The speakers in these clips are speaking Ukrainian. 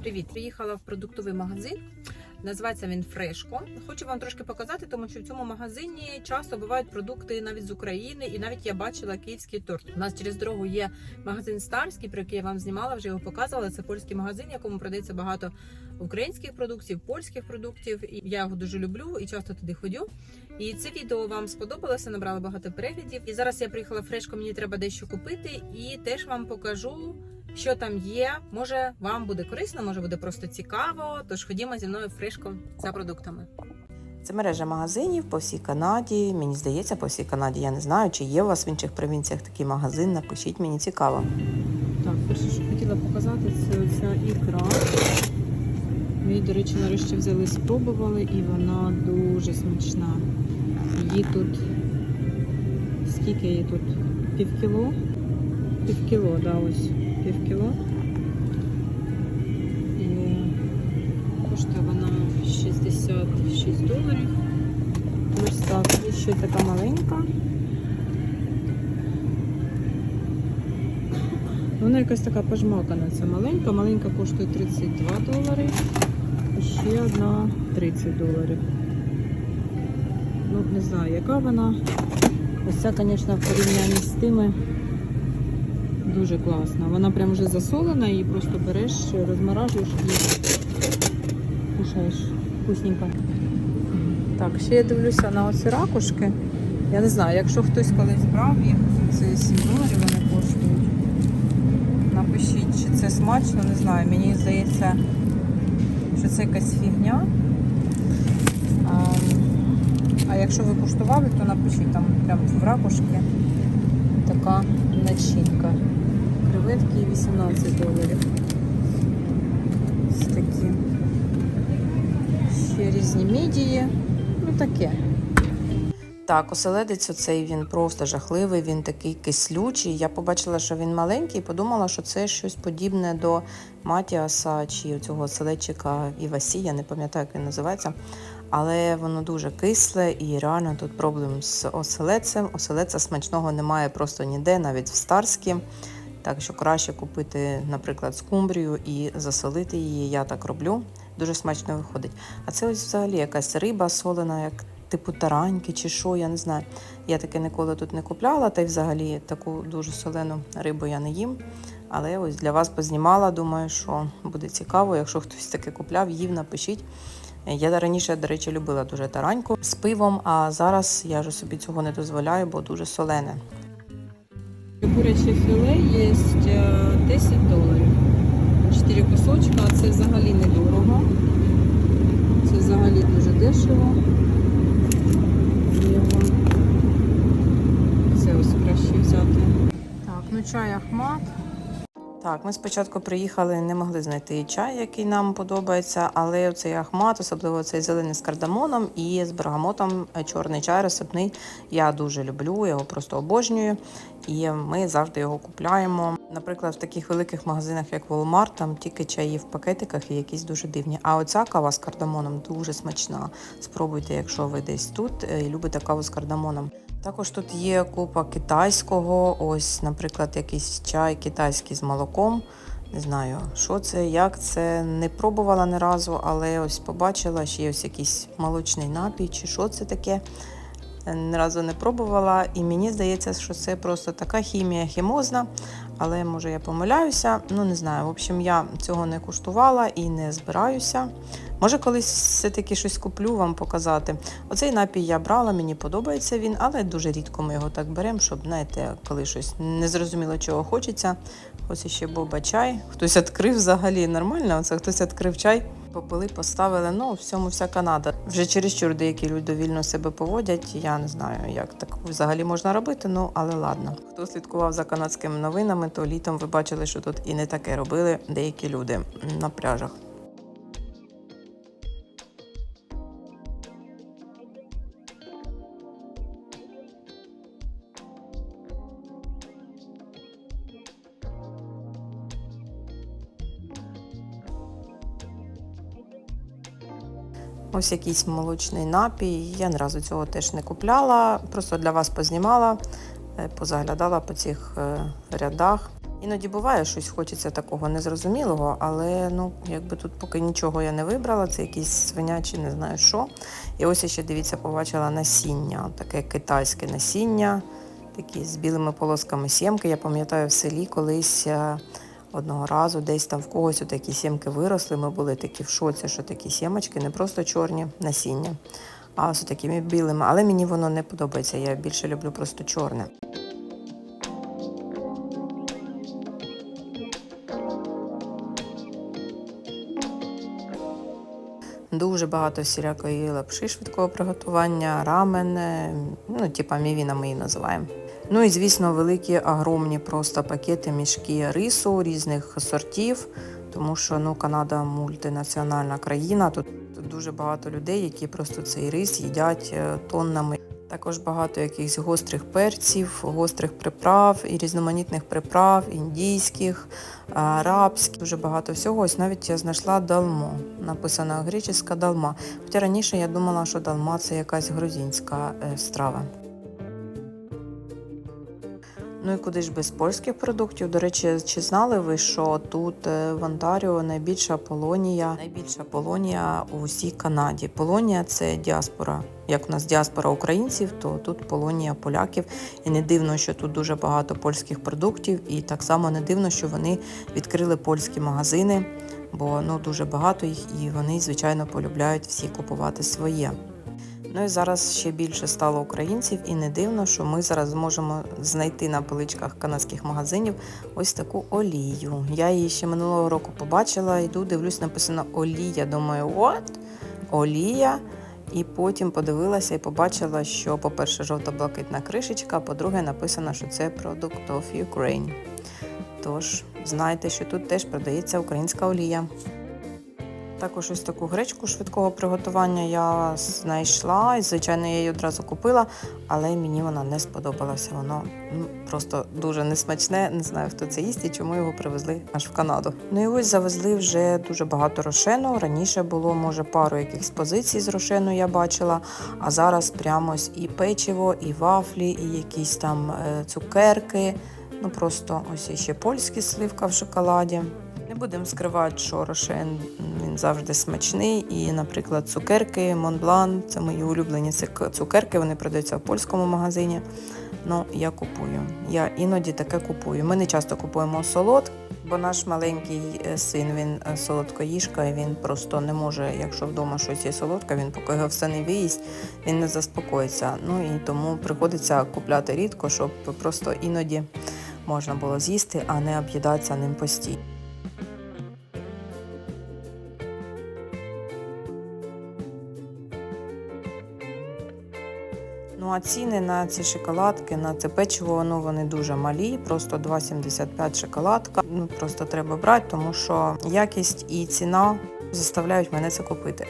Привіт! Приїхала в продуктовий магазин. Називається він Фрешко. Хочу вам трошки показати, тому що в цьому магазині часто бувають продукти навіть з України, і навіть я бачила київський торт. У нас через дорогу є магазин Старський, про який я вам знімала, вже його показувала. Це польський магазин, якому продається багато українських продуктів, польських продуктів. І я його дуже люблю і часто туди ходю. І це відео вам сподобалося, набрало багато переглядів. І зараз я приїхала в Фрешко, мені треба дещо купити, і теж вам покажу що там є. Може, вам буде корисно, може буде просто цікаво. Тож ходімо зі мною в за продуктами. Це мережа магазинів по всій Канаді. Мені здається, по всій Канаді. Я не знаю, чи є у вас в інших провінціях такий магазин. Напишіть, мені цікаво. Так, перше, що хотіла показати, це оця ікра. Ми її, до речі, нарешті взяли, спробували, і вона дуже смачна. Її тут скільки її тут? Пів кіло? Пів кіло, да, ось пів кіло. І коштує вона 66 доларів. Ось так, і ще така маленька. Вона якась така пожмакана, ця маленька. Маленька коштує 32 долари. І ще одна 30 доларів. Ну, не знаю, яка вона. Ось ця, звісно, в порівнянні з тими дуже класна. Вона прям вже засолена, її просто береш, розморажуєш і кушаєш. Вкусненько. Так, ще я дивлюся на оці ракушки. Я не знаю, якщо хтось колись брав їх, це 7 доларів вони коштують. Напишіть, чи це смачно, не знаю. Мені здається, що це якась фігня. А, а якщо ви куштували, то напишіть там прям в ракушки така начинка. Креветки 18 доларів. Ось такі. Ще різні мідії. Ну таке. Так, оселедець оцей він просто жахливий, він такий кислючий. Я побачила, що він маленький, і подумала, що це щось подібне до Матіаса чи цього оселедчика Івасі, я не пам'ятаю, як він називається. Але воно дуже кисле і реально тут проблем з оселедцем. Оселедця смачного немає просто ніде, навіть в Старській. Так що краще купити, наприклад, скумбрію і засолити її. Я так роблю. Дуже смачно виходить. А це ось взагалі якась риба солена, як типу тараньки чи що, я не знаю. Я таке ніколи тут не купляла, та й взагалі таку дуже солену рибу я не їм. Але ось для вас познімала. Думаю, що буде цікаво. Якщо хтось таке купляв, їв, напишіть. Я раніше, до речі, любила дуже тараньку з пивом, а зараз я вже собі цього не дозволяю, бо дуже солене. Куряче філе є 10 доларів. 4 кусочка, а це взагалі недорого. Це взагалі дуже дешево. Це ось краще взяти. Так, ну чай Ахмат. Так, ми спочатку приїхали, не могли знайти чай, який нам подобається, але цей ахмат, особливо цей зелений з кардамоном і з бергамотом, е, чорний чай розсипний. Я дуже люблю, його просто обожнюю. І ми завжди його купляємо. Наприклад, в таких великих магазинах, як Walmart, там тільки чаї в пакетиках і якісь дуже дивні. А оця кава з кардамоном дуже смачна. Спробуйте, якщо ви десь тут е, і любите каву з кардамоном. Також тут є купа китайського, ось, наприклад, якийсь чай китайський з молоком. Не знаю, що це, як це. Не пробувала ні разу, але ось побачила, що є ось якийсь молочний напій, чи що це таке. Ні разу не пробувала, і мені здається, що це просто така хімія хімозна, але може я помиляюся. Ну не знаю. В общем, я цього не куштувала і не збираюся. Може, колись все-таки щось куплю вам показати. Оцей напій я брала, мені подобається він, але дуже рідко ми його так беремо, щоб, знаєте, коли щось незрозуміло чого хочеться. Ось ще боба чай. Хтось відкрив взагалі нормально. Оце хтось відкрив чай, попили, поставили. Ну, в цьому вся Канада. Вже чересчур деякі люди довільно себе поводять. Я не знаю, як так взагалі можна робити, ну але ладно. Хто слідкував за канадськими новинами, то літом ви бачили, що тут і не таке робили деякі люди на пляжах. Ось якийсь молочний напій. Я ні разу цього теж не купляла. Просто для вас познімала, е, позаглядала по цих е, рядах. Іноді буває щось хочеться такого незрозумілого, але ну якби тут поки нічого я не вибрала, це якісь свинячі, не знаю що. І ось я ще дивіться, побачила насіння, таке китайське насіння, такі з білими полосками сімки. Я пам'ятаю в селі колись. Одного разу десь там в когось такі сімки виросли. Ми були такі в шоці, що такі сімочки не просто чорні насіння, а з такими білими. Але мені воно не подобається. Я більше люблю просто чорне. Дуже багато всілякої лапши швидкого приготування, рамен, ну, типа мівіна ми її називаємо. Ну і звісно, великі огромні просто пакети, мішки рису різних сортів, тому що ну, Канада мультинаціональна країна. Тут, дуже багато людей, які просто цей рис їдять е, тоннами. Також багато якихось гострих перців, гострих приправ і різноманітних приправ, індійських, арабських, дуже багато всього. Ось навіть я знайшла далмо. Написано греческа далма. Хоча раніше я думала, що далма це якась грузинська е, страва. Ну і куди ж без польських продуктів? До речі, чи знали ви, що тут е, в Онтаріо найбільша полонія, найбільша полонія у всій Канаді. Полонія це діаспора. Як у нас діаспора українців, то тут полонія поляків. І не дивно, що тут дуже багато польських продуктів, і так само не дивно, що вони відкрили польські магазини, бо ну дуже багато їх, і вони, звичайно, полюбляють всі купувати своє. Ну і зараз ще більше стало українців, і не дивно, що ми зараз зможемо знайти на поличках канадських магазинів ось таку олію. Я її ще минулого року побачила, йду, дивлюсь, написано олія. Думаю, what? Олія. І потім подивилася і побачила, що, по-перше, жовто-блакитна кришечка, а по-друге, написано, що це Product of Ukraine. Тож, знайте, що тут теж продається українська олія. Також ось таку гречку швидкого приготування я знайшла, і звичайно, я її одразу купила, але мені вона не сподобалася. Воно ну, просто дуже несмачне. Не знаю, хто це їсть і чому його привезли аж в Канаду. Ну і ось завезли вже дуже багато рошену. Раніше було, може, пару якихось позицій з рошену я бачила, а зараз прямо і печиво, і вафлі, і якісь там е, цукерки. Ну просто ось іще польські сливка в шоколаді. Будемо скривати, що рошен він завжди смачний. І, наприклад, цукерки, Монблан це мої улюблені цукерки. Вони продаються в польському магазині. Ну, я купую. Я іноді таке купую. Ми не часто купуємо солод, бо наш маленький е, син він е, солодкоїжка, і він просто не може, якщо вдома щось є солодке, він поки його все не виїсть, він не заспокоїться. Ну і тому приходиться купляти рідко, щоб просто іноді можна було з'їсти, а не об'їдатися ним постійно. Ну а ціни на ці шоколадки, на це печиво, ну вони дуже малі, просто 2,75 шоколадка. Ну просто треба брати, тому що якість і ціна заставляють мене це купити.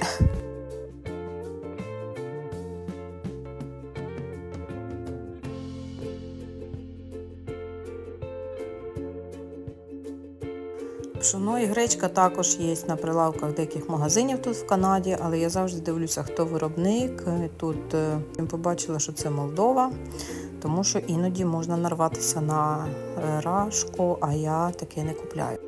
Пшоно і гречка також є на прилавках деяких магазинів тут в Канаді, але я завжди дивлюся, хто виробник. Тут е, побачила, що це Молдова, тому що іноді можна нарватися на е, рашку, а я таке не купляю.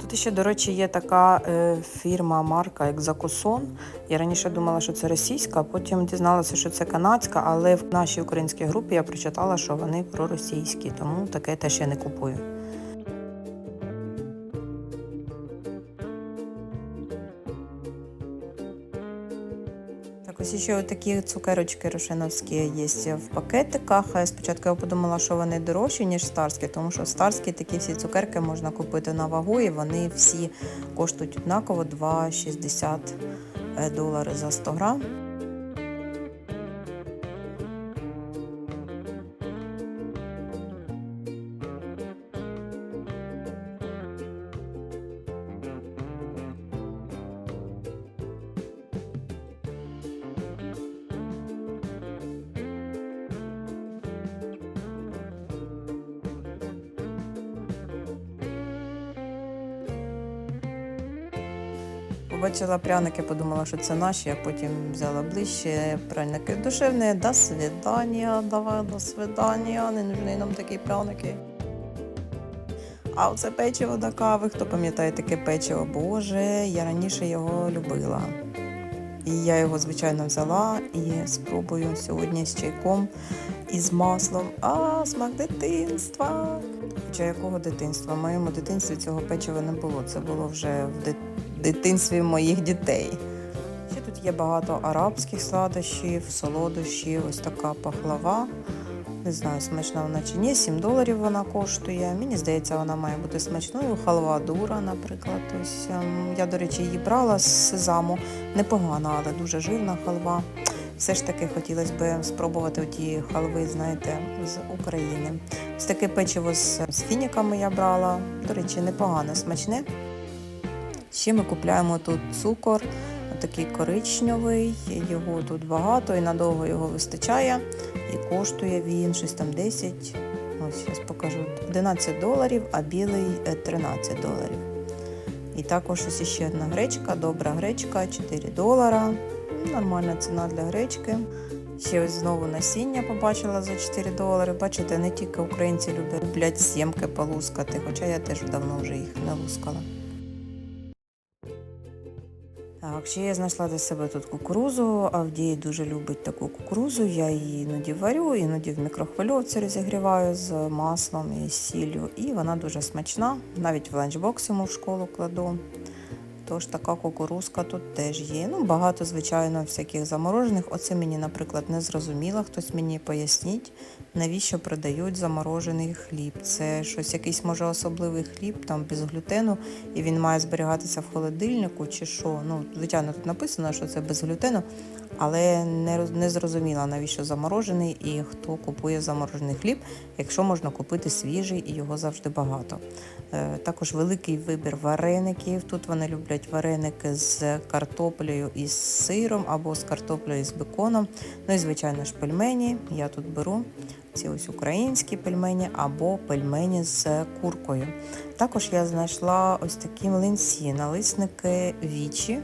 Тут ще, до речі, є така е, фірма, марка, як Закусон. Я раніше думала, що це російська, потім дізналася, що це канадська, але в нашій українській групі я прочитала, що вони проросійські, тому таке теж я не купую. Ось ще такі цукерочки рошиновські є в пакетиках. Е, Спочатку я подумала, що вони дорожчі, ніж старські, тому що старські такі всі цукерки можна купити на вагу, і вони всі коштують однаково 2,60 долари за 100 грам. Побачила пряники, подумала, що це наші, а потім взяла ближче пряники душевні. До свидання, давай, до свидання, не нужні нам такі пряники. А оце печиво до кави. Хто пам'ятає таке печиво? Боже, я раніше його любила. І я його, звичайно, взяла і спробую сьогодні з чайком і з маслом. А, смак дитинства. Хоча якого дитинства? В моєму дитинстві цього печива не було. Це було вже в дит- дитинстві моїх дітей. Ще тут є багато арабських сладощів, солодощів, ось така пахлава. Не знаю, смачна вона чи ні. 7 доларів вона коштує. Мені здається, вона має бути смачною. Халва дура, наприклад. Ось ем, я, до речі, її брала з сезаму. Непогана, але дуже жирна халва. Все ж таки хотілося б спробувати оті халви, знаєте, з України. Ось таке печиво з фініками я брала. До речі, непогане, смачне. Ще ми купляємо тут цукор, такий коричневий, його тут багато і надовго його вистачає. І коштує він щось там 10, ось зараз покажу, 11 доларів, а білий е, 13 доларів. І також ось ще одна гречка, добра гречка, 4 долара. Нормальна ціна для гречки. Ще ось знову насіння побачила за 4 долари. Бачите, не тільки українці люблять сімки полускати, хоча я теж давно вже їх не лускала. Так, ще я знайшла для себе тут кукурузу. Авдій дуже любить таку кукурузу. Я її іноді варю, іноді в мікрохвильовці розігріваю з маслом і сіллю. І вона дуже смачна. Навіть в ланчбокс йому в школу кладу. Тож така кукурузка тут теж є. Ну, багато, звичайно, всяких заморожених. Оце мені, наприклад, не зрозуміло. Хтось мені поясніть, навіщо продають заморожений хліб. Це щось, якийсь може особливий хліб, там без глютену, і він має зберігатися в холодильнику чи що. Ну, звичайно, тут написано, що це без глютену, але не, не зрозуміла, навіщо заморожений і хто купує заморожений хліб, якщо можна купити свіжий і його завжди багато. Е, Також великий вибір вареників. Тут вони люблять вареники з картоплею і з сиром або з картоплею і з беконом. Ну і звичайно ж пельмені. Я тут беру ці ось українські пельмені або пельмені з куркою. Також я знайшла ось такі млинці, налисники вічі.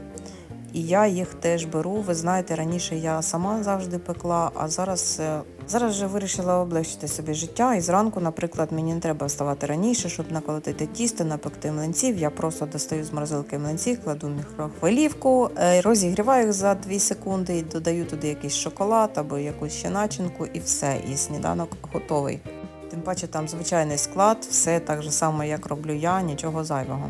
І я їх теж беру. Ви знаєте, раніше я сама завжди пекла, а зараз, е, зараз вже вирішила облегчити собі життя. І зранку, наприклад, мені не треба вставати раніше, щоб наколотити тісто, напекти млинців. Я просто достаю з морозилки млинці, кладу в мікрохвилівку, е, розігріваю їх за 2 секунди і додаю туди якийсь шоколад або якусь ще начинку, і все. І сніданок готовий. Тим паче там звичайний склад, все так же само, як роблю я, нічого зайвого.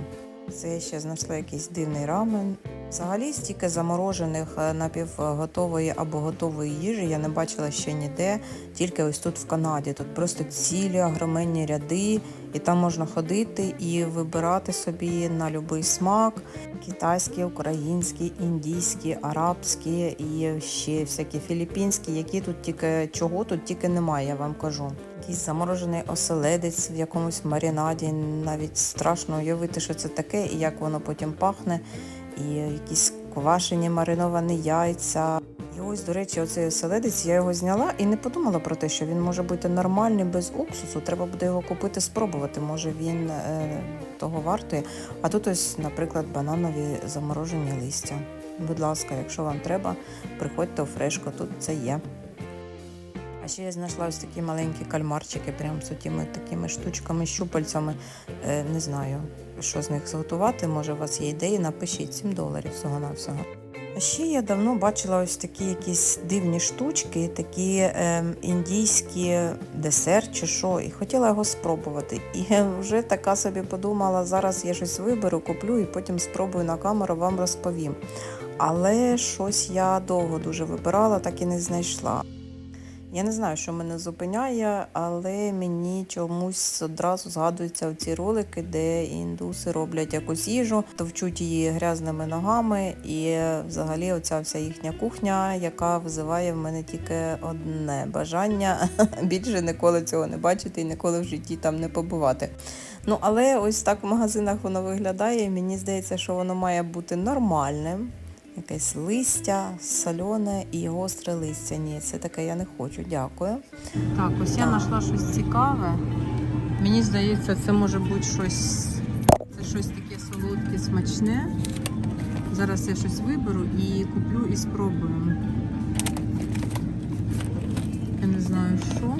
Це я ще знайшла якийсь дивний рамен. Взагалі стільки заморожених е, напівготової або готової їжі я не бачила ще ніде, тільки ось тут в Канаді. Тут просто цілі огроменні ряди, і там можна ходити і вибирати собі на будь-який смак. Китайські, українські, індійські, арабські і ще всякі філіппінські, які тут тільки чого тут тільки немає, я вам кажу. Якийсь заморожений оселедець в якомусь маринаді, навіть страшно уявити, що це таке і як воно потім пахне і якісь квашені мариновані яйця. І ось, до речі, оцей оселедець, я його зняла і не подумала про те, що він може бути нормальний без уксусу. Треба буде його купити, спробувати. Може він е, того вартує. А тут ось, наприклад, бананові заморожені листя. Будь ласка, якщо вам треба, приходьте у фрешко, тут це є. А ще я знайшла ось такі маленькі кальмарчики, прям з такими такими штучками, щупальцями. Е, не знаю, що з них зготувати. Може, у вас є ідеї, напишіть 7 доларів всього-навсього. А ще я давно бачила ось такі якісь дивні штучки, такі ем, індійські десерт чи що, і хотіла його спробувати. І вже така собі подумала, зараз я щось виберу, куплю і потім спробую на камеру вам розповім. Але щось я довго дуже вибирала, так і не знайшла. Я не знаю, що мене зупиняє, але мені чомусь одразу згадуються ці ролики, де індуси роблять якусь їжу, товчуть її грязними ногами, і взагалі оця вся їхня кухня, яка визиває в мене тільки одне бажання більше ніколи цього не бачити і ніколи в житті там не побувати. Ну але ось так в магазинах воно виглядає. і Мені здається, що воно має бути нормальним. Якесь листя, солене і гостре листя. Ні, це таке я не хочу. Дякую. Так, ось я знайшла щось цікаве. Мені здається, це може бути щось. Це щось таке солодке, смачне. Зараз я щось виберу і куплю і спробую. Я не знаю що.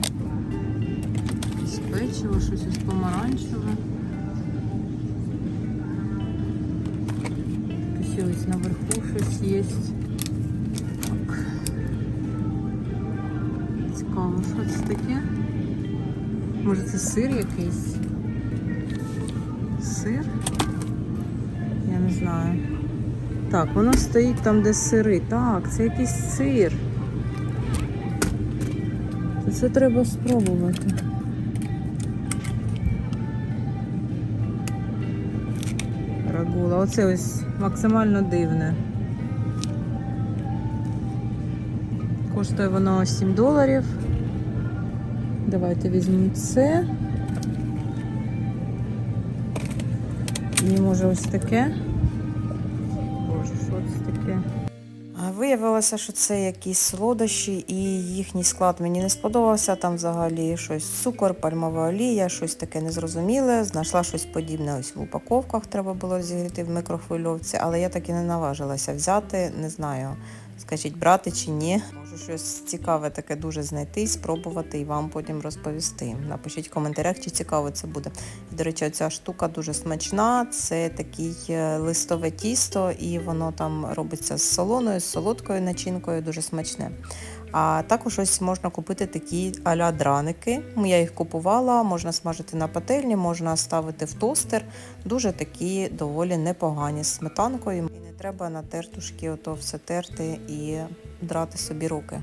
Якесь печиво, щось ось помаранчеве. Ще наверху щось є. Так. Цікаво, що це таке? Може це сир якийсь? Сир? Я не знаю. Так, воно стоїть там, де сири. Так, це якийсь сир. Це треба спробувати. Оце ось максимально дивне. Коштує воно 7 доларів. Давайте візьмемо це. І може ось таке. Виявилося, що це якісь солодощі, і їхній склад мені не сподобався. Там взагалі щось цукор, пальмова олія, щось таке незрозуміле. Знайшла щось подібне ось в упаковках, треба було зігріти в мікрохвильовці, але я так і не наважилася взяти. Не знаю, скажіть, брати чи ні. Можу щось цікаве таке дуже знайти, спробувати і вам потім розповісти. Напишіть в коментарях, чи цікаво це буде. І, до речі, ця штука дуже смачна. Це такий е, листове тісто, і воно там робиться з солоною, з солодкою начинкою, дуже смачне. А також ось можна купити такі а-ля драники. Я їх купувала, можна смажити на пательні, можна ставити в тостер. Дуже такі доволі непогані з сметанкою. Не треба на тертушки ото все терти і драти собі руки.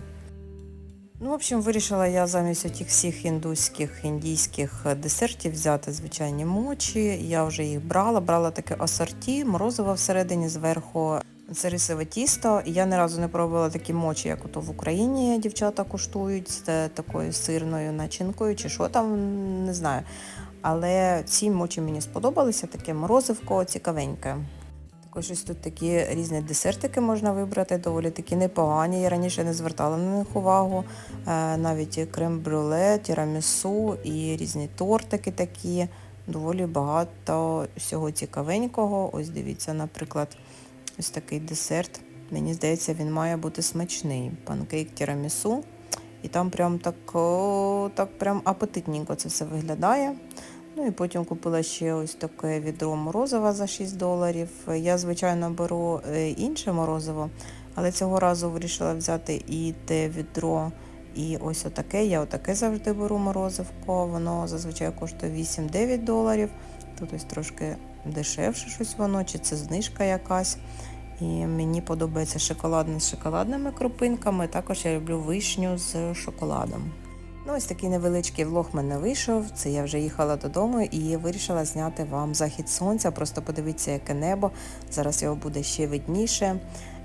Ну, в общем, вирішила я замість тих всіх індуських, індійських десертів взяти звичайні мочі. Я вже їх брала, брала таке асорті, морозиво всередині зверху. Це рисове тісто. Я ні разу не пробувала такі мочі, як ото в Україні дівчата куштують з такою сирною начинкою, чи що там, не знаю. Але ці мочі мені сподобалися, таке морозивко цікавеньке. Також ось тут такі різні десертики можна вибрати, доволі такі непогані. Я раніше не звертала на них увагу. Е, Навіть і крем-брюле, тірамісу і різні тортики такі. Доволі багато всього цікавенького. Ось дивіться, наприклад, ось такий десерт. Мені здається, він має бути смачний. Панкейк тірамісу. І там прям так, так прям апетитненько це все виглядає. Ну і потім купила ще ось таке відро морозива за 6 доларів. Я, звичайно, беру е, інше морозиво, але цього разу вирішила взяти і те відро, і ось отаке. Я отаке завжди беру морозивко. Воно зазвичай коштує 8-9 доларів. Тут ось трошки дешевше щось воно, чи це знижка якась. І мені подобається шоколадне з шоколадними крупинками. Також я люблю вишню з шоколадом. Ну, ось такий невеличкий влог мене вийшов. Це я вже їхала додому і вирішила зняти вам захід сонця. Просто подивіться, яке небо. Зараз його буде ще видніше.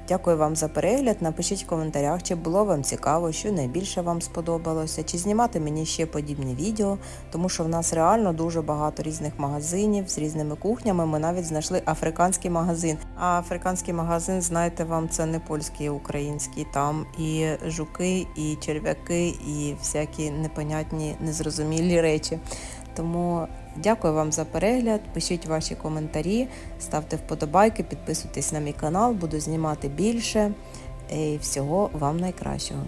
Дякую вам за перегляд. Напишіть в коментарях, чи було вам цікаво, що найбільше вам сподобалося, чи знімати мені ще подібні відео, тому що в нас реально дуже багато різних магазинів з різними кухнями. Ми навіть знайшли африканський магазин. А африканський магазин, знаєте, вам це не польський, а український. Там і жуки, і черв'яки, і всякі непонятні, незрозумілі речі. Тому дякую вам за перегляд. Пишіть ваші коментарі, ставте вподобайки, підписуйтесь на мій канал, буду знімати більше. І всього вам найкращого.